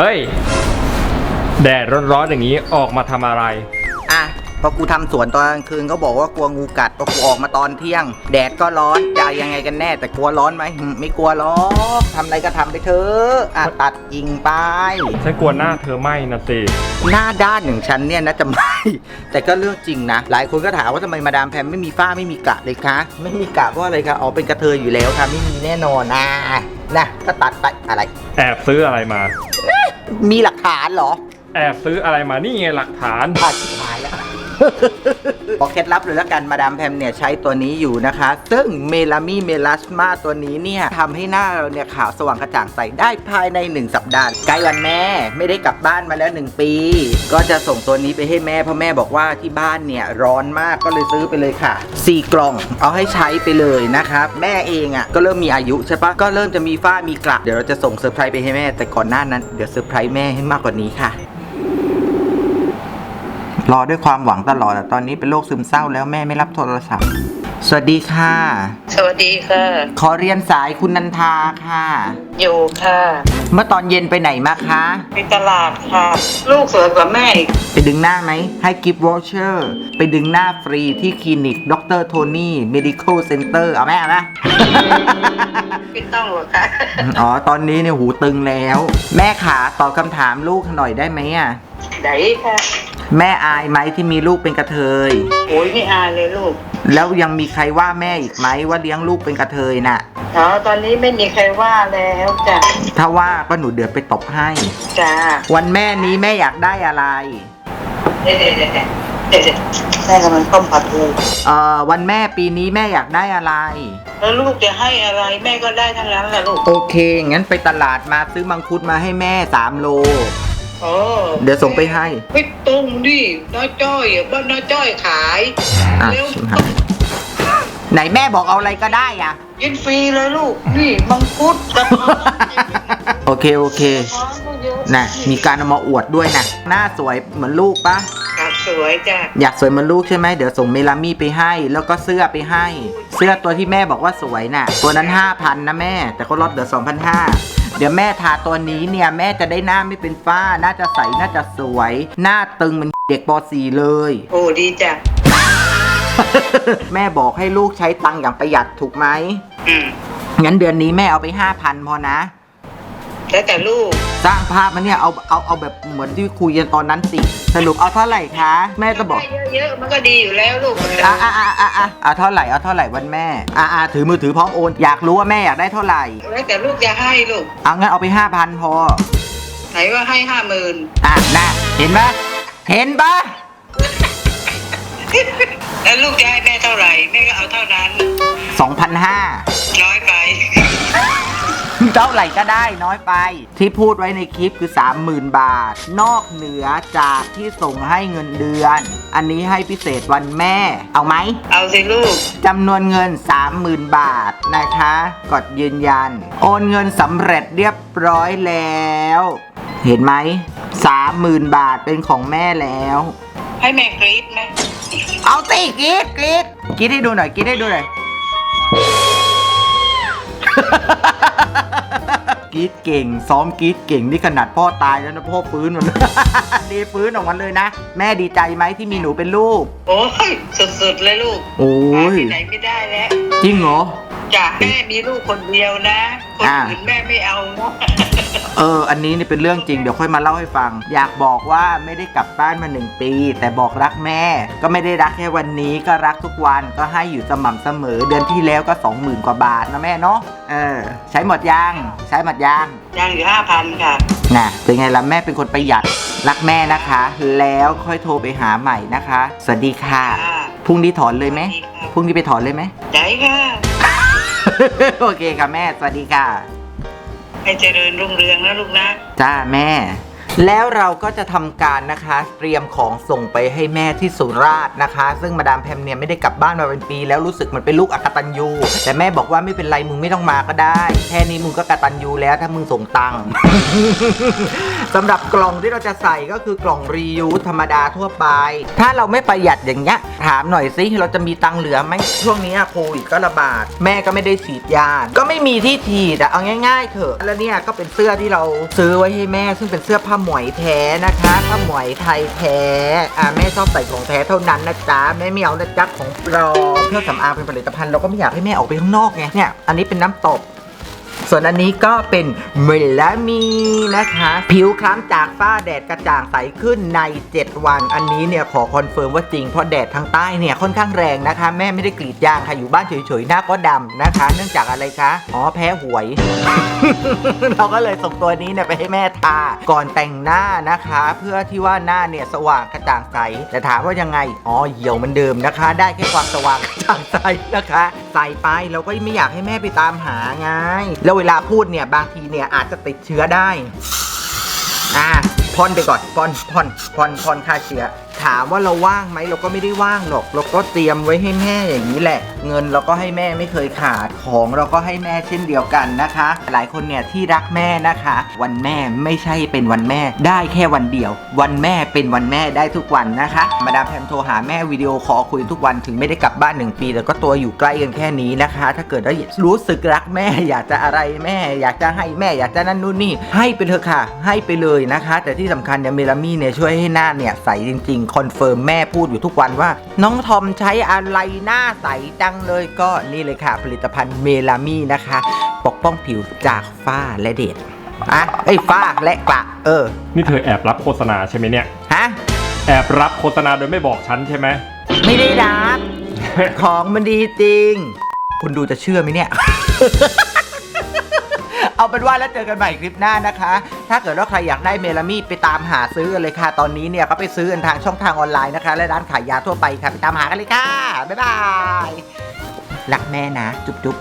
เฮ้ย แดดร้อนๆอย่างนี้ออกมาทำอะไร อะพอกูทำสวนตอนกลางคืนเขาบอกว่ากลัวงูกัดพอกูออกมาตอนเที่ยง แดดก็ร้อนจะยังไงกันแน่ แต่กลัวร้อนไหมหึไม่กลัวหรอกทำอะไรก็ทำไปเถอะอะตัดยิงไป ฉันกลัวหน้าเธอไหม้นะสิหน้าด้านอย่างฉันเนี่ยนะจะไม่ แต่ก็เรื่องจริงนะ หลายคนก็ถามว่าทำไมมาดามแพมไม่มีฝ้าไม่มีกระเลยคะไม่มีกระเพราะอะไรคะอ๋อเป็นกระเทยอยู่แล้วค่ะไม่มีแน่นอนนะนะก็ตัดไปอะไร แอบซื้ออะไรมา มีหลักฐานเหรอ แอบซื้ออะไรมานี่ไงหลักฐานพลาดชิ บอกเคล็ดลับเลยแล้วกันมาดามแพมเนี่ยใช้ตัวนี้อยู่นะคะ ซึ่งเมลามีเมลาสมาตัวนี้เนี่ยทำให้หน้าเราเนี่ยขาวสว่างกระจ่างใสได้ภายใน 1 สัปดาห์ใกล้วันแม่ไม่ได้กลับบ้านมาแล้ว 1 ปี ก็จะส่งตัวนี้ไปให้แม่เพราะแม่บอกว่าที่บ้านเนี่ยร้อนมากก็เลยซื้อไปเลยค่ะ 4 กล่องเอาให้ใช้ไปเลยนะครับแม่เองอะ่ะก็เริ่มมีอายุใช่ปะก็เริ่มจะมีฝ้ามีกระเดี๋ยวเราจะส่งเซอร์ไพรส์ไปให้แม่แต่ก่อนหน้านั้นเดี๋ยวเซอร์ไพรส์แม่ให้มากกว่านี้ค่ะ รอด้วยความหวังตลอดแต่ตอนนี้เป็นโรคซึมเศร้าแล้วแม่ไม่รับโทรศัพท์ สวัสดีค่ะ สวัสดีค่ะ ขอเรียนสายคุณนันทาค่ะ อยู่ค่ะ เมื่อตอนเย็นไปไหนมาคะไปตลาดค่ะ ลูกสวยกว่าแม่อีกไปดึงหน้าไหมให้กิฟต์วอชเชอร์ไปดึงหน้าฟรีที่คลินิกดรโทนี่ medical center เอาไหมเอาไหมไม่ต้องหรอกค่ะ อ๋อ ตอนนี้เนี่ยหูตึงแล้ว แม่ขาตอบคำถามลูกหน่อยได้ไหมอะไหนค่ะ แม่อายไหมที่มีลูกเป็นกระเทย โอ้ยไม่อายเลยลูกแล้วยังมีใครว่าแม่อีกไหมว่าเลี้ยงลูกเป็นกระเทยน่ะ อ๋อตอนนี้ไม่มีใครว่าแล้วจ้ะถ้าว่าก็หนูเดือดไปตบให้ จ้าวันแม่นี้แม่อยากได้อะไร เด็ดเด็ดเด็ดเด็ดเด็ดแม่กำลังต้มผัดเลยเอ่อวันแม่ปีนี้แม่อยากได้อะไร แล้วลูกจะให้อะไรแม่ก็ได้ทั้งนั้นแหละลูก โอเค งั้นไปตลาดมาซื้อมังคุดมาให้แม่3โล โอ้เดี๋ยวส่งไปให้ ไม่ตรงดิน้าจ้อยอะบ้านน้าจ้อยขายอะเร็วชิมหายไหนแม่บอกเอาอะไรก็ได้อะ กินฟรีเลยลูก นี่มังคุดกระท้อนโอเคโอเคกระท้อนก็เยอะนะมีการเอามาอวดด้วยนะหน้าสวยเหมือนลูกปะครับสวยจ้ะอยากสวยเหมือนลูกใช่ไหมเดี๋ยวส่งเมลามี่ไปให้ แล้วก็เสื้อไปให้ เสื้อตัวที่แม่บอกว่าสวยน่ะ ตัวนั้น 5,000นะแม่ แต่เขาลดเหลือ2,500 เดี๋ยวแม่ทาตัวนี้เนี่ยแม่จะได้หน้าไม่เป็นฝ้าน่าจะใสน่าจะสวย หน้าตึงเหมือนเด็กป .4 เลย โอ้ดีจ้ะ แม่บอกให้ลูกใช้ตังค์อย่างประหยัดถูกไหมอืม งั้นเดือนนี้แม่เอาไป5,000พอนะ แล้วแต่ลูก สร้างภาพมันเนี่ยเอาเอาเอาแบบเหมือนที่คุยกันตอนนั้นสิสรุปเอาเท่าไหร่คะ แม่ก็บอกได้เยอะๆมันก็ดีอยู่แล้วลูกอะอะอะอะอะเอาเท่าไหร่เอาเท่าไหร่วันแม่อะอะถือมือถือพร้อมโอน อยากรู้ว่าแม่อยากได้เท่าไหร่แล้วแต่ลูกจะให้ลูกเอางั้นเอาไป5,000พอไหนว่าให้ห้าหมื่นอะน่ะเห็นปะเห็นปะแล้วลูกจะให้แม่เท่าไหร่แม่ก็เอาเท่านั้น2,500น้อยไป เท่าไหร่ก็ได้น้อยไป ที่พูดไว้ในคลิปคือ 30,000 บาท นอกเหนือจากที่ส่งให้เงินเดือน อันนี้ให้พิเศษวันแม่ เอาไหมเอาสิลูกจำนวนเงิน 30,000 บาทนะคะ กดยืนยัน โอนเงินสำเร็จเรียบร้อยแล้ว เห็นไหม30,000บาทเป็นของแม่แล้ว ให้แม่กรี๊ดไหมเอาสิกรีดกรีดกรีดให้ดูหน่อยกรีดให้ดูหน่อย กรีดเก่ง ซ้อมกรีดเก่งนี่ขนาดพ่อตายแล้วนะพ่อฟื้นมันดีฟื้นออกมาเลยนะ แม่ดีใจไหมที่มีหนูเป็นลูก โอ้ยสุดๆเลยลูกโอ้หายที่ไหนไม่ได้แล้ว จริงเหรอ จ้ะแม่มีลูกคนเดียวนะ คนอ่าอื่นแม่ไม่เอาเนาะเออ อันนี้นี่เป็นเรื่องจริง เดี๋ยวค่อยมาเล่าให้ฟัง อยากบอกว่าไม่ได้กลับบ้านมาหนึ่งปี แต่บอกรักแม่ ก็ไม่ได้รักแค่วันนี้ก็รักทุกวันก็ให้อยู่สม่ำเสมอ เดือนที่แล้วก็ 20,000 กว่าบาทนะแม่เนาะ เออ ใช้หมดยัง ใช้หมดยัง ยังอยู่ห้าพันค่ะ น่ะ เป็นไงล่ะแม่เป็นคนประหยัด รักแม่นะคะ แล้วค่อยโทรไปหาใหม่นะคะ สวัสดีค่ะค่ะพรุ่งนี้ถอนเลยไหมสวัสดีค่ะพรุ่งนี้ไปถอนเลยไหมใจค่ะ โอเคค่ะแม่ สวัสดีค่ะ ให้เจริญรุ่งเรืองนะลูกนะ จ้าแม่ แล้วเราก็จะทำการนะคะ เตรียมของส่งไปให้แม่ที่สุราษฎร์นะคะ ซึ่งมาดามแพมเนี่ยไม่ได้กลับบ้านมาเป็นปีแล้วรู้สึกเหมันเป็นลูกอกตันยูแต่แม่บอกว่าไม่เป็นไรมึงไม่ต้องมาก็ได้ แค่นี้มึงก็กตันยูแล้วถ้ามึงส่งตังค์ สำหรับกล่องที่เราจะใส่ก็คือกล่องรียูธรรมดาทั่วไป ถ้าเราไม่ประหยัดอย่างเงี้ยถามหน่อยสิเราจะมีตังเหลือไหมช่วงนี้โควิดก็ระบาด แม่ก็ไม่ได้ฉีดยา ก็ไม่มีที่ฉีดอะเอาง่าย ๆ เถอะ แล้วเนี่ยก็เป็นเสื้อที่เราซื้อไว้ให้แม่ ซึ่งเป็นเสื้อผ้าหมวยแท้นะคะผ้าหมวยไทยแท้อ่าแม่ชอบใส่ของแท้เท่านั้นนะจ๊ะแม่ไม่เอานะจ๊ะของปลอมเครื่องสำอางเป็นผลิตภัณฑ์เราก็ไม่อยากให้แม่ออกไปข้างนอกไงเนี่ยอันนี้เป็นน้ำตบ ส่วนอันนี้ก็เป็นเมลามีนะคะ ผิวคล้ำจากฝ้าแดดกระจ่างใสขึ้นใน 7 วัน อันนี้เนี่ยขอคอนเฟิร์มว่าจริงเพราะแดดทางใต้เนี่ยค่อนข้างแรงนะคะ แม่ไม่ได้กรีดยางค่ะอยู่บ้านเฉยๆหน้าก็ดำนะคะ เนื่องจากอะไรคะอ๋อแพ้หวย เราก็เลยส่งตัวนี้เนี่ยไปให้แม่ทาก่อนแต่งหน้านะคะ เพื่อที่ว่าหน้าเนี่ยสว่างกระจ่างใสแต่ถามว่ายังไงอ๋อเหี่ยวมือนเดิมนะคะ ได้แค่ความสว่างกระจ่างใสนะคะ ใส่ไปเราก็ไม่อยากให้แม่ไปตามหาไงแล้วเวลาพูดเนี่ยบางทีเนี่ยอาจจะติดเชื้อได้ อ่าพ่นไปก่อนพ่นพ่นพ่นพ่นฆ่าเชื้อ ถามว่าเราว่างไหมเราก็ไม่ได้ว่างหรอก เราก็เตรียมไว้ให้แม่อย่างนี้แหละ เงินเราก็ให้แม่ไม่เคยขาดของเราก็ให้แม่เช่นเดียวกันนะคะ หลายคนเนี่ยที่รักแม่นะคะ วันแม่ไม่ใช่เป็นวันแม่ ได้แค่วันเดียว วันแม่เป็นวันแม่ได้ทุกวันนะคะ มาดามแพมโทรหาแม่วิดีโอคอลคุยทุกวันถึงไม่ได้กลับบ้านหนึ่งปี แต่ก็ตัวอยู่ใกล้กันแค่นี้นะคะ ถ้าเกิดว่ารู้สึกรักแม่ อยากจะอะไรแม่ อยากจะให้แม่อยากจะนั่นนู่นนี่ ให้ไปเถอะค่ะ ให้ไปเลยนะคะ แต่ที่สำคัญเนี่ยเมลามี่เนี่ยช่วยให้หน้าเนี่ยใสจริงคอนเฟิร์มแม่พูดอยู่ทุกวันว่า น้องทอมใช้อะไรหน้าใสจังเลยก็นี่เลยค่ะ ผลิตภัณฑ์เมลามี่นะคะ ปกป้องผิวจากฝ้าและเดดอะไอ้ยฝ้าและกระเออ นี่เธอแอบรับโฆษณาใช่ไหมเนี่ย ฮะ แอบรับโฆษณาโดยไม่บอกฉันใช่ไหม ไม่ได้รับ ของมันดีจริง คุณดูจะเชื่อไหมเนี่ย เอาเป็นว่าแล้วเจอกันใหม่คลิปหน้านะคะ ถ้าเกิดว่าใครอยากได้เมลามีดไปตามหาซื้อเลยค่ะ ตอนนี้เนี่ยก็ไปซื้อกันทางช่องทางออนไลน์นะคะ และร้านขายยาทั่วไปค่ะไปตามหากันเลยค่ะบ๊ายบายรักแม่นะ จุ๊บจุ๊บ